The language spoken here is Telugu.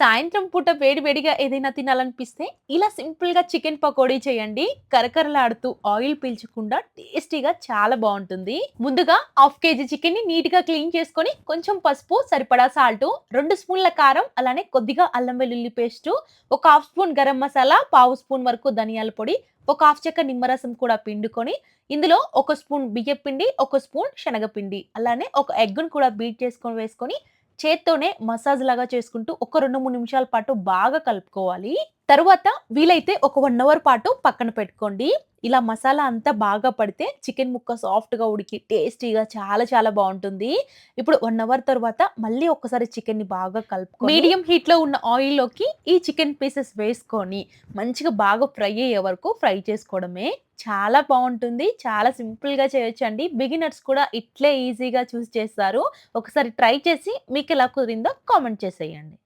సాయంత్రం పూట వేడి వేడిగా ఏదైనా తినాలనిపిస్తే ఇలా సింపుల్గా చికెన్ పకోడీ చేయండి. కరకరలాడుతూ ఆయిల్ పీల్చకుండా టేస్టీగా చాలా బాగుంటుంది. ముందుగా హాఫ్ కేజీ చికెన్ని నీట్గా క్లీన్ చేసుకొని కొంచెం పసుపు సరిపడా సాల్ట్ రెండు స్పూన్ల కారం అలానే కొద్దిగా అల్లం వెల్లుల్లి పేస్ట్ ఒక హాఫ్ స్పూన్ గరం మసాలా పావు స్పూన్ వరకు ధనియాల పొడి ఒక హాఫ్ చెక్క నిమ్మరసం కూడా పిండుకొని ఇందులో ఒక స్పూన్ బియ్యం పిండి ఒక స్పూన్ శనగపిండి అలానే ఒక ఎగ్గును కూడా బీట్ చేసుకొని వేసుకొని చేత్తోనే మసాజ్ లాగా చేసుకుంటూ ఒక రెండు మూడు నిమిషాల పాటు బాగా కలుపుకోవాలి. తరువాత వీలైతే ఒక వన్ అవర్ పాటు పక్కన పెట్టుకోండి. ఇలా మసాలా అంతా బాగా పడితే చికెన్ ముక్క సాఫ్ట్గా ఉడికి టేస్టీగా చాలా చాలా బాగుంటుంది. ఇప్పుడు వన్ అవర్ తర్వాత మళ్ళీ ఒకసారి చికెన్ని బాగా కలుపు మీడియం హీట్లో ఉన్న ఆయిల్లోకి ఈ చికెన్ పీసెస్ వేసుకొని మంచిగా బాగా ఫ్రై అయ్యే వరకు ఫ్రై చేసుకోవడమే చాలా బాగుంటుంది. చాలా సింపుల్గా చేయొచ్చండి. బిగినర్స్ కూడా ఇట్లే ఈజీగా చూస్ చేస్తారు. ఒకసారి ట్రై చేసి మీకు ఎలా కుదిరిందో కామెంట్ చేసేయండి.